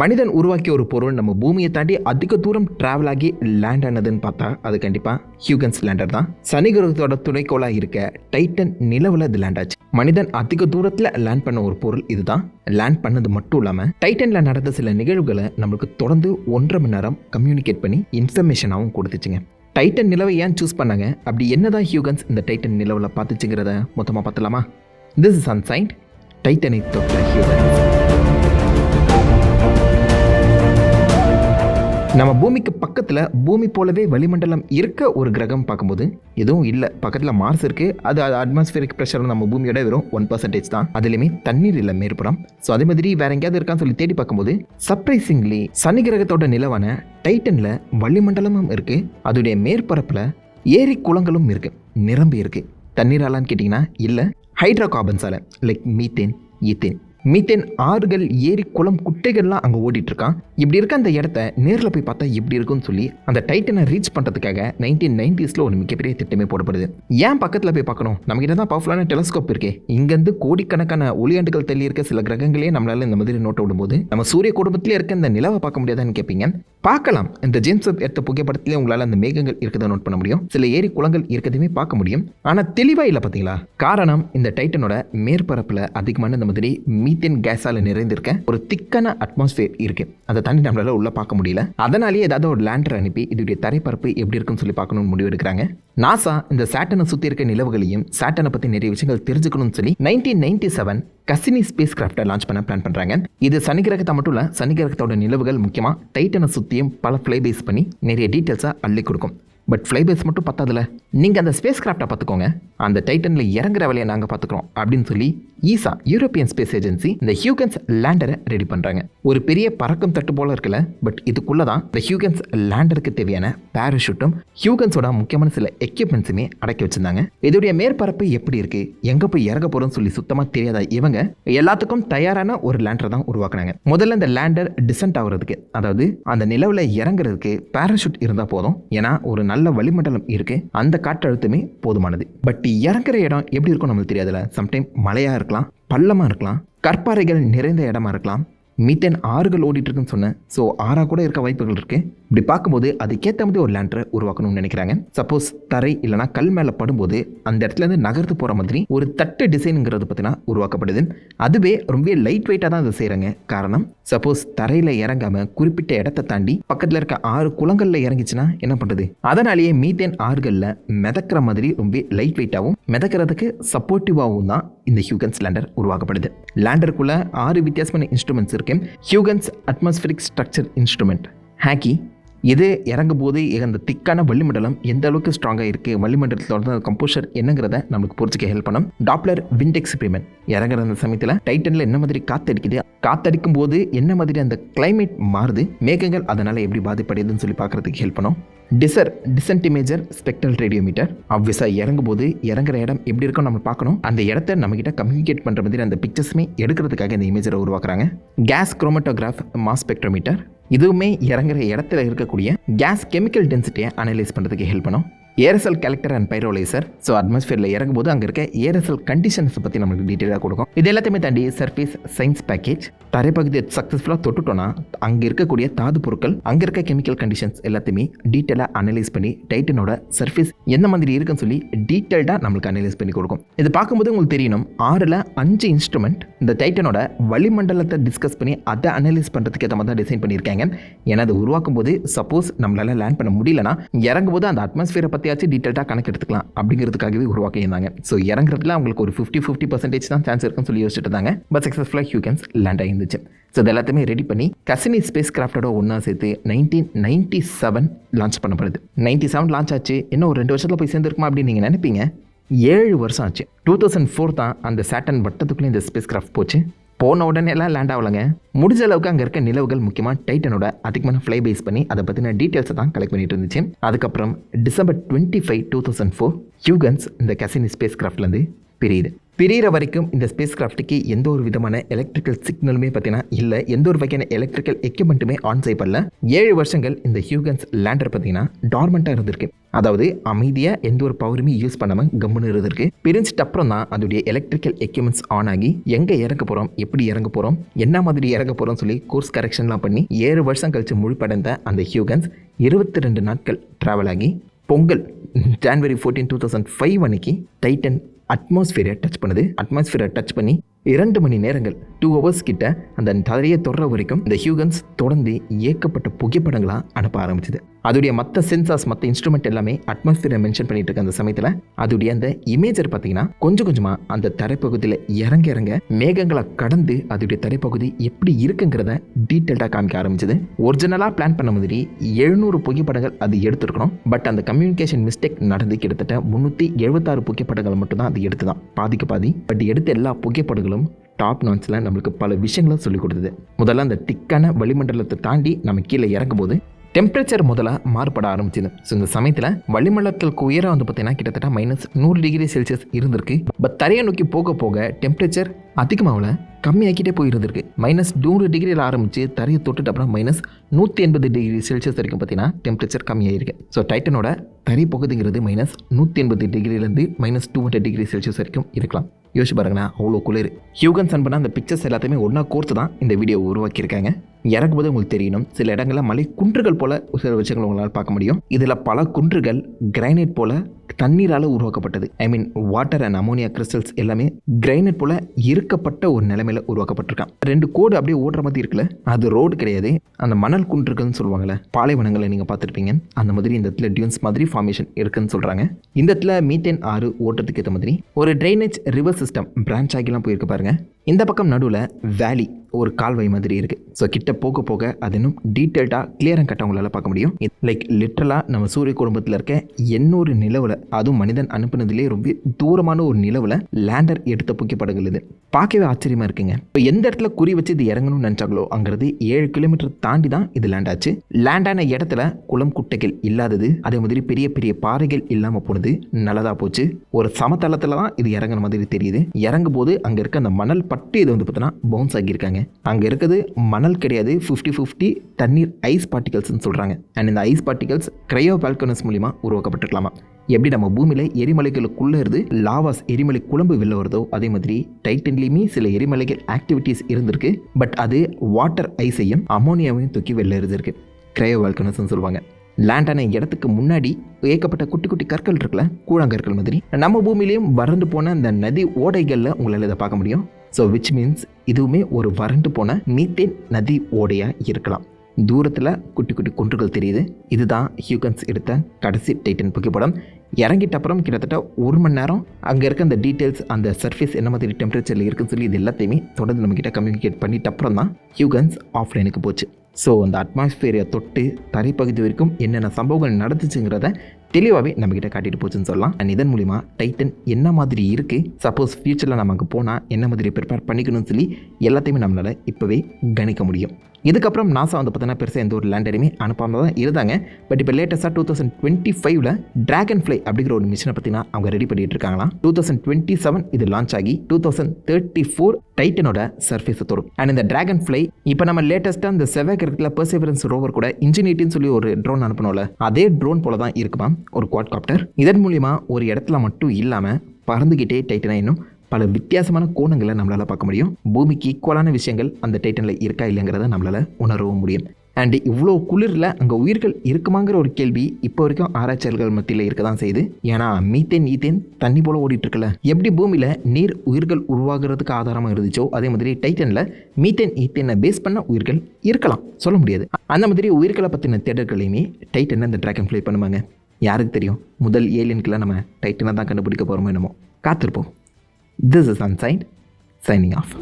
மனிதன் உருவாக்கிய ஒரு பொருள் நம்ம பூமியை தாண்டி அதிக தூரம் டிராவல் ஆகி லேண்ட் ஆனதுன்னு பார்த்தா அது கண்டிப்பாக ஹியூகன்ஸ் லேண்டர் தான். சனி கிரகத்தோட துணைக்கோளாக இருக்க டைட்டன் நிலவில் இது லேண்ட் ஆச்சு. மனிதன் அதிக தூரத்தில் லேண்ட் பண்ண ஒரு பொருள் இதுதான். லேண்ட் பண்ணது மட்டும் இல்லாமல் டைட்டனில் நடந்த சில நிகழ்வுகளை நம்மளுக்கு தொடர்ந்து ஒன்றரை மணி நேரம் கம்யூனிகேட் பண்ணி இன்ஃபர்மேஷனாகவும் கொடுத்துச்சுங்க. டைட்டன் நிலவை ஏன் சூஸ் பண்ணாங்க? அப்படி என்னதான் ஹியூகன்ஸ் இந்த டைட்டன் நிலவில் பார்த்துச்சுங்கிறத மொத்தமாக பார்த்தலாமா? திஸ் இஸ் அன்சைன்ட் டைட்டனை தொட்ட ஹியூகன்ஸ் நம்ம பூமிக்கு பக்கத்தில் பூமி போலவே வளிமண்டலம் இருக்க ஒரு கிரகம் பார்க்கும்போது எதுவும் இல்லை. பக்கத்தில் மார்ஸ் இருக்குது அது அட்மாஸ்பியரிக் ப்ரெஷர் நம்ம பூமியோட வெறும் ஒன் பர்சன்டேஜ் தான். அதுலேயுமே தண்ணீர் இல்லை மேற்புறம். ஸோ அதே மாதிரி வேற எங்கேயாவது இருக்கான்னு சொல்லி தேடி பார்க்கும்போது சர்ப்ரைசிங்லி சனி கிரகத்தோட நிலவான டைட்டனில் வளிமண்டலமும் இருக்குது அதோடைய மேற்பரப்பில் ஏரி குளங்களும் இருக்குது நிரம்பி இருக்குது தண்ணீராலான்னு கேட்டிங்கன்னா இல்லை ஹைட்ரோ கார்பன்ஸால் லைக் மீத்தேன் ஈத்தேன் மீத்தேன் ஆறுகள் ஏரி குளம் குட்டைகள்லாம் அங்கே ஓடிட்டுருக்கான். இப்படி இருக்க அந்த இடத்த நேரில் போய் பார்த்தா எப்படி இருக்கும்னு சொல்லி அந்த டைட்டனை ரீச் பண்ணுறதுக்காக நைன்டீன் நைன்டிஸில் ஒரு மிகப்பெரிய திட்டமே போடப்படுது. ஏன் பக்கத்தில் போய் பார்க்கணும்? நம்மகிட்ட தான் பவர்ஃபுல்லான டெலஸ்கோப் இருக்கே. இங்கேருந்து கோடிக்கணக்கான ஒளியாண்டுகள் தள்ளி இருக்க சில கிரகங்களே நம்மளால் இந்த மாதிரி நோட்ட விடும்போது நம்ம சூரிய குடும்பத்திலே இருக்க இந்த நிலவை பார்க்க முடியாதான்னு கேட்பீங்க பார்க்கலாம். இந்த ஜேம்ஸ் எடுத்த புகைப்படத்திலே உங்களால் அந்த மேகங்கள் இருக்கதை நோட் பண்ண முடியும்? சில ஏரி குளங்கள் இருக்கதையுமே பார்க்க முடியும். ஆனால் தெளிவாக இல்லை பார்த்தீங்களா காரணம் இந்த டைட்டனோட மேற்பரப்பில் அதிகமான இந்த மாதிரி மீ மீத்தேன் கேஸால் நிறைந்திருக்க ஒரு திக்கான அட்மாஸ்பியர் இருக்கு. அதை தாண்டி நம்மளால உள்ள பார்க்க முடியல. அதனாலேயே ஏதாவது ஒரு லேண்டர் அனுப்பி இதோடைய தரைப்பரப்பு எப்படி இருக்குன்னு சொல்லி பார்க்கணும்னு முடிவு எடுக்கிறாங்க. நாசா இந்த சேட்டனை சுற்றி இருக்க நிலவுகளையும் சேட்டனை பற்றி நிறைய விஷயங்கள் தெரிஞ்சுக்கணும்னு சொல்லி nineteen ninety seven Cassini space கிராஃப்டை launch பண்ண பிளான் பண்ணுறாங்க இது சனி கிரகத்தை மட்டும் இல்லை சனி கிரகத்தோட நிலவுகள் முக்கியமாக டைட்டனை சுற்றியும் பல ஃப்ளை பேஸ் பண்ணி நிறைய டீட்டெயில்ஸாக அள்ளி கொடுக்கும். பட் ஃப்ளைபேஸ் மட்டும் பத்தாதுல நீங்கள் அந்த ஸ்பேஸ் கிராஃப்டை பார்த்துக்கோங்க. அந்த டைட்டனில் இறங்குற வேலையை நாங்கள் பார்த்துக்குறோம் அப்படின்னு சொல்லி ஈசா யூரோப்பியன் ஸ்பேஸ் ஏஜென்சி இந்த ஹியூகன்ஸ் லேண்டரை ரெடி பண்ணுறாங்க ஒரு பெரிய பறக்கும் தட்டு போல இருக்குல்ல பட் இதுக்குள்ளே தான் இந்த ஹியூகன்ஸ் லேண்டருக்கு தேவையான பேராஷூட்டும் ஹியூகன்ஸோட முக்கியமான சில எக்யூப்மெண்ட்ஸுமே அடக்கி வச்சிருந்தாங்க. இதோடைய மேற்பரப்பு எப்படி இருக்கு எங்கே போய் இறங்க போகிறோம்னு சொல்லி சுத்தமாக தெரியாத இவங்க எல்லாத்துக்கும் தயாரான ஒரு லேண்டரை தான் உருவாக்குனாங்க. முதல்ல இந்த லேண்டர் டிசென்ட் ஆகுறதுக்கு அதாவது அந்த நிலவில் இறங்குறதுக்கு பேராஷூட் இருந்தால் போதும். ஏன்னா ஒரு நல்ல வளிமண்டலம் இருக்குது அந்த காற்றழுத்தமே போதுமானது. பட் இறங்குற இடம் எப்படி இருக்கும் நம்மளுக்கு தெரியாதுல்ல சம்டைம் மழையாக இருக்கலாம் பள்ளமாக இருக்கலாம் கற்பாறைகள் நிறைந்த இடமா இருக்கலாம். மீத்தேன் ஆறுகள் ஓடிட்டு இருக்குன்னு சொன்னேன். ஸோ ஆறாக கூட இருக்க வாய்ப்புகள் இருக்கு. இப்படி பார்க்கும்போது அதுக்கேற்ற மாதிரி ஒரு லேண்டரை உருவாக்கணும்னு நினைக்கிறாங்க. சப்போஸ் தரை இல்லைனா கல் மேலே படும்போது அந்த இடத்துல இருந்து நகர்த்து போகிற மாதிரி ஒரு தட்டு டிசைனுங்கிறது பார்த்தீங்கன்னா உருவாக்கப்படுது. அதுவே ரொம்ப லைட் வெயிட்டாக தான் அதை செய்கிறாங்க காரணம் சப்போஸ் தரையில் இறங்காமல் குறிப்பிட்ட இடத்த தாண்டி பக்கத்தில் இருக்க ஆறு குளங்களில் இறங்கிச்சுன்னா என்ன பண்ணுறது அதனாலேயே மீத்தேன் ஆறுகளில் மிதக்கிற மாதிரி ரொம்ப லைட் வெயிட்டாகவும் மிதக்கிறதுக்கு சப்போர்ட்டிவாகவும் தான் இந்த ஹியூகன்ஸ் லேண்டர் உருவாக்கப்படுது. லேண்டருக்குள்ளே ஆறு வித்தியாசமான இன்ஸ்ட்ருமெண்ட்ஸ் இருக்கு. ஹியூகன்ஸ் அட்மாஸ்பியரிக் ஸ்ட்ரக்சர் இன்ஸ்ட்ருமெண்ட் ஹேக்கி இது இறங்கும் போது அந்த திக்கான வளிமண்டலம் எந்த அளவுக்கு ஸ்ட்ராங்காக இருக்குது வளிமண்டலத்தோட கம்போஷர் என்னங்கிறத நம்மளுக்கு புரிஞ்சுக்க ஹெல்ப் பண்ணும். டாப்லர் விண்ட் எக்ஸ்பெரிமெண்ட் இறங்குற அந்த சமயத்தில் டைட்டனில் என்ன மாதிரி காத்தடிக்குது காத்தடிக்கும் போது என்ன மாதிரி அந்த கிளைமேட் மாறுது மேகங்கள் அதனால் எப்படி பாதிப்படையுதுன்னு சொல்லி பார்க்குறதுக்கு ஹெல்ப் பண்ணும். டிசர் டிசன்டிமேஜர் ஸ்பெக்ட்ரல் ரேடியோமீட்டர் ஆப்வியஸாக இறங்கும் போது இறங்குற இடம் எப்படி இருக்கும் நம்ம பார்க்கணும். அந்த இடத்த நம்மக்கிட்ட கம்யூனிகேட் பண்ணுற மாதிரி அந்த பிக்சர்ஸுமே எடுக்கிறதுக்காக இந்த இமேஜரை உருவாக்குறாங்க. கேஸ் குரோமட்டோகிராஃப் மாஸ் ஸ்பெக்ட்ரோமீட்டர் இதுவுமே இறங்குற இடத்துல இருக்கக்கூடிய கேஸ் கெமிக்கல் டென்சிட்டியை அனலைஸ் பண்ணுறதுக்கு ஹெல்ப் பண்ணும். Aerosol collector and pyrolyser so அட்மாஸ்பியரில் இறங்கும்போது அங்கே இருக்க ஏரசல் கண்டிஷன்ஸை பற்றி நம்மளுக்கு டீட்டெயிலாக கொடுக்கும். இது எல்லாத்தையுமே தாண்டி சர்ஃபேஸ் சயின்ஸ் பேக்கேஜ் தரைப்பகுதியை சக்ஸஸ்ஃபுல்லாக தொட்டுட்டோன்னா அங்கே இருக்கக்கூடிய தாது பொருட்கள் அங்கே இருக்க கெமிக்கல் கண்டிஷன்ஸ் எல்லாத்தையுமே டீட்டெயிலாக அனலைஸ் பண்ணி டைட்டனோட சர்ஃபேஸ் எந்த மாதிரி இருக்குன்னு சொல்லி டீட்டெயில்டாக நம்மளுக்கு அனலைஸ் பண்ணி கொடுக்கும். இது பார்க்கும்போது உங்களுக்கு தெரியணும் ஆறில் அஞ்சு இன்ஸ்ட்ருமெண்ட் இந்த டைட்டனோட வளிமண்டலத்தை டிஸ்கஸ் பண்ணி அதை அனலைஸ் பண்ணுறதுக்கு ஏற்ற மாதிரி தான் டிசைன் பண்ணியிருக்காங்க. ஏன்னா அது உருவாக்கும் போது சப்போஸ் நம்மளால லேண்ட் பண்ண முடியலன்னா இறங்கும் போது அந்த அட்மாஸ்பியரை பற்றியாச்சும் டீட்டெயில்டாக கணக்கு எடுத்துக்கலாம் அப்படிங்கிறதுக்காகவே உருவாக்கியிருந்தாங்க. ஸோ இறங்குறதுல அவங்களுக்கு ஒரு ஃபிஃப்டி ஃபிஃப்டி பர்சன்டேஜ் தான் சான்ஸ் இருக்குன்னு சொல்லி யோசிச்சுட்டு இருந்தாங்க. பட் சக்ஸஸ்ஃபுல்லாக ஹியூகன்ஸ் லேண்ட் ஆகிருந்துச்சு ஸோ இது எல்லாத்தையுமே ரெடி பண்ணி கசினி ஸ்பேஸ் கிராஃப்டோட ஒன்றா சேர்த்து நைன்டீன் நைன்டி செவன் லான்ச் பண்ணப்படுது. நைன்டி செவன் லான்ச் ஆச்சு. இன்னும் ஒரு ரெண்டு வருஷத்தில் போய் சேர்ந்துருக்குமா அப்படின்னு நீங்கள் நினைப்பீங்க. ஏழு வருஷம் ஆச்சு. டூ தௌசண்ட் ஃபோர் தான் அந்த சேட்டன் வட்டத்துக்குள்ளே இந்த ஸ்பேஸ் கிராஃப்ட் போச்சு. போன உடனே எல்லாம் லேண்ட் ஆகலைங்க. முடிஞ்ச அளவுக்கு அங்கே இருக்க நிலவுகள் முக்கியமாக டைட்டனோட அதிகமான ஃப்ளை பேஸ் பண்ணி அதை பற்றின டீட்டெயில்ஸை தான் கலெக்ட் பண்ணிட்டு இருந்துச்சு. அதுக்கப்புறம் December twenty five two thousand four Huygens இந்த கசினி ஸ்பேஸ் கிராஃப்ட்லேருந்து பிரியுது. பிரிகிற வரைக்கும் இந்த ஸ்பேஸ் கிராஃப்ட்டுக்கு எந்த ஒரு விதமான எலக்ட்ரிக்கல் சிக்னலுமே பார்த்தீங்கன்னா இல்லை எந்த ஒரு வகையான எலக்ட்ரிக்கல் எக்யூப்மெண்ட்டுமே ஆன் செய்யப்படல ஏழு வருஷங்கள் இந்த ஹியூகன்ஸ் லேண்டர் பார்த்தீங்கன்னா டார்மெண்ட்டாக இருந்திருக்கு. அதாவது அமைதியாக எந்த ஒரு பவருமே யூஸ் பண்ணாமல் கம்முன்னு இருந்திருக்கு. பிரிஞ்சிட்ட அப்புறம் தான் அதோடைய எலக்ட்ரிக்கல் எக்யூப்மெண்ட்ஸ் ஆன் ஆகி எங்கே இறங்க போகிறோம் எப்படி இறங்க போகிறோம் என்ன மாதிரி இறங்க போகிறோம் சொல்லி கோர்ஸ் கரெக்ஷன்லாம் பண்ணி ஏழு வருஷம் கழித்து முழுப்படைந்த அந்த ஹியூகன்ஸ் இருபத்தி ரெண்டு நாட்கள் ட்ராவல் ஆகி Pongal January fourteen two thousand five அன்னைக்கு டைட்டன் அட்மாஸ்ஃபியரை டச் பண்ணுது. அட்மாஸ்ஃபியரை டச் பண்ணி இரண்டு மணி நேரங்கள் டூ ஹவர்ஸ் கிட்ட அந்த தரையை தொடர வரைக்கும் இந்த ஹியூகன்ஸ் தொடர்ந்து ஏக்கப்பட்ட புகைப்படங்களாக அனுப்ப ஆரம்பிச்சது. அதோடைய மற்ற சென்சார்ஸ் மற்ற இன்ஸ்ட்ருமெண்ட் எல்லாமே அட்மாஸ்ஃபியரை மென்ஷன் பண்ணிட்டு இருக்க அந்த சமயத்தில் அதோடைய அந்த இமேஜர் பார்த்தீங்கன்னா கொஞ்சம் கொஞ்சமாக அந்த தரைப்பகுதியில் இறங்க இறங்க மேகங்களை கடந்து அதோடைய தரைப்பகுதி எப்படி இருக்குங்கிறத டீட்டெயில்டாக காமிக்க ஆரம்பிச்சது. ஒரிஜினலாக பிளான் பண்ண மாதிரி எழுநூறு புகைப்படங்கள் அது எடுத்துருக்கணும். பட் அந்த கம்யூனிகேஷன் மிஸ்டேக் நடந்து கிட்டத்தட்ட முந்நூற்றி எழுபத்தாறு புகைப்படங்கள் மட்டும்தான் அது எடுத்து தான் பாதிக்கு பாதி. பட் எடுத்த எல்லா புகைப்படங்களும் டாப் நான்ஸில் நம்மளுக்கு பல விஷயங்களை சொல்லிக் கொடுத்தது. முதல்ல அந்த திக்கான வளிமண்டலத்தை தாண்டி நம்ம கீழே இறங்கும்போது டெம்பரேச்சர் முதல்ல மாறுபட ஆரம்பிச்சது. ஸோ இந்த சமயத்தில் வளிமண்டலத்திற்கு உயரம் வந்து பார்த்தீங்கன்னா கிட்டத்தட்ட மைனஸ் நூறு டிகிரி செல்சியஸ் இருந்திருக்கு. பட் தரையை நோக்கி போக போக டெம்பரேச்சர் அதிகமாகல கம்மியாக்கிட்டே போயிருந்திருக்கு. மைனஸ் நூறு டிகிரியில் ஆரம்பித்து தரையை தொட்டுட்டு அப்புறம் மைனஸ் நூற்றி எண்பது டிகிரி செல்சியஸ் வரைக்கும் பார்த்தீங்கன்னா டெம்பரேச்சர் கம்மியாயிருக்கு. ஸோ டைட்டனோட தரை பகுதிங்கிறது மைனஸ் நூற்றி எண்பது டிகிரிலேருந்து minus two hundred degree Celsius வரைக்கும் இருக்கலாம். யோசிச்சு பாருங்களேன் அவ்வளோ குளிர். ஹியூகன் சன் பண்ண அந்த பிக்சர்ஸ் எல்லாத்தையுமே ஒன்றா கோர்த்து தான் இந்த வீடியோ உருவாக்கியிருக்காங்க. இறக்கும்போது உங்களுக்கு தெரியணும் சில இடங்களில் மலை குன்றுகள் போல சில விஷயங்கள் உங்களால் பார்க்க முடியும். இதில் பல குன்றுகள் கிரைனைட் போல தண்ணீரால் உருவாக்கப்பட்டது. I mean water and ammonia crystals எல்லாமே கிரைனைட் போல இருக்கப்பட்ட ஒரு நிலைமையில உருவாக்கப்பட்டிருக்கான். ரெண்டு கோடு அப்படியே ஓடுற மாதிரி இருக்குல்ல அது ரோடு கிடையாது. அந்த மணல் குன்றுகள்னு சொல்லுவாங்கல்ல பாலைவனங்களை நீங்கள் பார்த்துருப்பீங்க. அந்த மாதிரி இந்த இடத்துல டியூன்ஸ் மாதிரி ஃபார்மேஷன் இருக்குன்னு சொல்கிறாங்க இந்த இடத்துல மீத்தேன் ஆறு ஓட்டத்துக்கு ஏற்ற மாதிரி ஒரு ட்ரைனேஜ் ரிவர் சிஸ்டம் பிரான்ச் ஆகிலாம் போயிருக்கு பாருங்க. இந்த பக்கம் நடுவில் வேலி ஒரு கால்வாய் மாதிரி இருக்குது ஸோ கிட்ட போக போக அது இன்னும் டீட்டெயில்டாக கிளியராக கட்ட உங்களால் பார்க்க முடியும். லைக் லிட்ரலாக நம்ம சூரிய குடும்பத்தில் இருக்க எண்ணூறு நிலவில் அதுவும் மனிதன் அனுப்புனதுலேயே ரொம்ப தூரமான ஒரு நிலவில் லேண்டர் எடுத்த புகைப்படங்கள் இது. பார்க்கவே ஆச்சரியமாக இருக்குங்க. இப்போ எந்த இடத்துல குறி வச்சு இது இறங்கணும்னு நினச்சாங்களோ அங்கிறது ஏழு கிலோமீட்டர் தாண்டி தான் இது லேண்ட் ஆச்சு. லேண்டான இடத்துல குளம் குட்டைகள் இல்லாதது அதே மாதிரி பெரிய பெரிய பாறைகள் இல்லாமல் போனது நல்லதாக போச்சு. ஒரு சமதளத்தில் தான் இது இறங்குற மாதிரி தெரியுது. இறங்கும் போது அங்கே இருக்க அந்த மணல் பட்டு இது வந்து பார்த்தோன்னா பவுன்ஸ் ஆகியிருக்காங்க. அங்கே இருக்கிறது மணல் கிடையாது. ஃபிஃப்டி ஃபிஃப்டி தண்ணீர் ஐஸ் பார்ட்டிகல்ஸ்னு சொல்கிறாங்க அண்ட் இந்த ஐஸ் பார்ட்டிகல்ஸ் கிரையோ பால்கனஸ் மூலிமா உருவாக்கப்பட்டிருக்கலாமா? எப்படி நம்ம பூமியில் எரிமலைகளுக்குள்ளே இருந்து லாவாஸ் எரிமலை குழம்பு வெளில வருதோ அதே மாதிரி டைட்டன்லேயுமே சில எரிமலைகள் ஆக்டிவிட்டீஸ் இருந்திருக்கு. பட் அது வாட்டர் ஐஸையும் அமோனியாவையும் தூக்கி வெளில இருந்திருக்கு கிரையோ வால்கனஸ்னு சொல்லுவாங்க. லேண்டான இடத்துக்கு முன்னாடி ஏகப்பட்ட குட்டி குட்டி கற்கள் இருக்குல்ல கூழாங்கற்கள் மாதிரி. நம்ம பூமியிலையும் வறண்டு போன அந்த நதி ஓடைகளில் உங்களால் இதை பார்க்க முடியும். ஸோ விச் மீன்ஸ் இதுவுமே ஒரு வறண்டு போன மீத்தேன் நதி ஓடையாக இருக்கலாம். தூரத்தில் குட்டி குட்டி குன்றுகள் தெரியுது. இதுதான் ஹியூகன்ஸ் எடுத்த கடைசி டைட்டன் புகைப்படம். இறங்கிட்ட அப்புறம் கிட்டத்தட்ட ஒரு மணி நேரம் அங்கே இருக்க அந்த டீட்டெயில்ஸ் அந்த சர்ஃபேஸ் என்ன மாதிரி டெம்பரேச்சரில் இருக்குன்னு சொல்லி இது எல்லாத்தையுமே தொடர்ந்து நம்மக்கிட்ட கம்யூனிகேட் பண்ணிட்ட அப்புறம் தான் ஹியூகன்ஸ் ஆஃப்லைனுக்கு போச்சு. ஸோ அந்த அட்மாஸ்ஃபியரை தொட்டு தரைப்பகுதி வரைக்கும் என்னென்ன சம்பவங்கள் நடந்துச்சுங்கிறத தெளிவாகவே நம்மக்கிட்ட காட்டிட்டு போச்சுன்னு சொல்லலாம். அண்ட் இதன் மூலிமா டைட்டன் என்ன மாதிரி இருக்குது சப்போஸ் ஃப்யூச்சரில் நமக்கு போனால் என்ன மாதிரி ப்ரிப்பேர் பண்ணிக்கணும்னு சொல்லி எல்லாத்தையுமே நம்மளால் இப்போவே கணிக்க முடியும். இதுக்கப்புறம் நாசா வந்து பார்த்தீங்கன்னா பெருசாக எந்த ஒரு லேண்டரையுமே அனுப்பாமல் தான் இருந்தாங்க. பட் இப்போ லேட்டஸ்ட்டாக டூ தௌசண்ட் டுவெண்ட்டி ஃபைவ்ல ட்ராகன் ஃப்ளை அப்படிங்கிற ஒரு மிஷினை பார்த்தீங்கன்னா அவங்க ரெடி பண்ணிட்டு இருக்காங்களா டூ தௌசண்ட் டுவெண்ட்டி செவன் இது லான்ச் ஆகி டூ தௌசண்ட் தேர்ட்டி ஃபோர் டைட்டனோட சர்ஃபேஸை தொடும். அண்ட் இந்த ட்ராகன் ஃப்ளை இப்போ நம்ம லேட்டஸ்ட்டாக இந்த செவ்வாய் கிரகத்தில் பர்சேவரன்ஸ் ரோவர் கூட இன்ஜினியரிட்டின்னு சொல்லி ஒரு ட்ரோன் அனுப்பணும்ல அதே ட்ரோன் போல தான் இருக்குமா ஒரு குவாட் காப்டர் இதன் மூலியமாக ஒரு இடத்துல மட்டும் இல்லாமல் பறந்துக்கிட்டே டைட்டனாக இன்னும் பல வித்தியாசமான கோணங்களை நம்மளால் பார்க்க முடியும். பூமிக்கு ஈக்குவலான விஷயங்கள் அந்த டைட்டனில் இருக்கா இல்லைங்கிறத நம்மளால் உணரவும் முடியும். அண்ட் இவ்வளோ குளிரில் அங்கே உயிர்கள் இருக்குமாங்கிற ஒரு கேள்வி இப்போ வரைக்கும் ஆராய்ச்சியாளர்கள் மத்தியில் இருக்க தான் செய்யுது. ஏன்னா மீத்தேன் ஈத்தேன் தண்ணி போல ஓடிட்டு எப்படி பூமியில் நீர் உயிர்கள் உருவாகிறதுக்கு ஆதாரமாக இருந்துச்சோ அதே மாதிரி டைட்டனில் மீத்தேன் ஈத்தேனை பேஸ் பண்ண உயிர்கள் இருக்கலாம். சொல்ல முடியாது. அந்த மாதிரி உயிர்களை பற்றின தேடல்களையுமே டைட்டனை இந்த ட்ராகன் ஃப்ளை பண்ணுவாங்க யாருக்கு தெரியும்? முதல் ஏலியன்களை நம்ம டைட்டனை தான் கண்டுபிடிக்க போகிறோமோ என்னமோ. காத்திருப்போம். திஸ் இஸ் அன்சைன் சைனிங் ஆஃப்